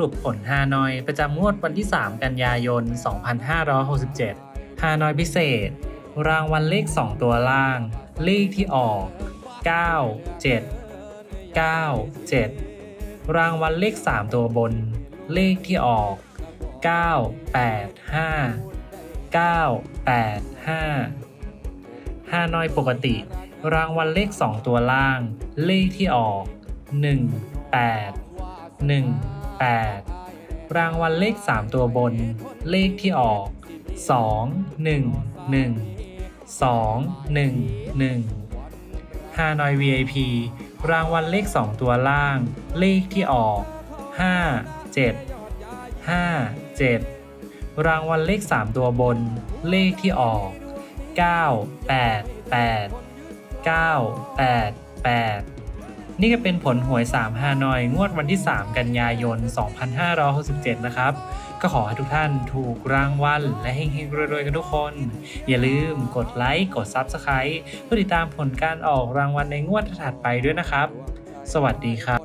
รุปผลฮานอยประจำงวดวันที่ 3 กันยายน 2567 ฮานอยพิเศษ รางวัลเลข 2 ตัวล่าง เลขที่ออก 9 7 9 7 รางวัลเลข 3 ตัวบน เลขที่ออก 9 8 5 9 8 5ฮานอยปกติ รางวัลเลข 2 ตัวล่าง เลขที่ออก 1 8 1 8 รางวัลเลข 3 ตัวบน เลขที่ออก 2 1 1 2 1 1ฮานอย VIP รางวัลเลข 2 ตัวล่าง เลขที่ออก 5 7 5 7 รางวัลเลข 3 ตัวบน เลขที่ออก 9 8 8 9 8 8 นี่ก็เป็นผลหวย 3 ฮานอย งวดวันที่ 3 กันยายน 2567 นะครับ ก็ขอให้ทุกท่านถูกรางวัลและเฮงๆรวยๆ กันทุกคน อย่าลืมกดไลค์ กด Subscribe เพื่อติดตามผลการออกรางวัลในงวดถัดไปด้วยนะครับ สวัสดีครับ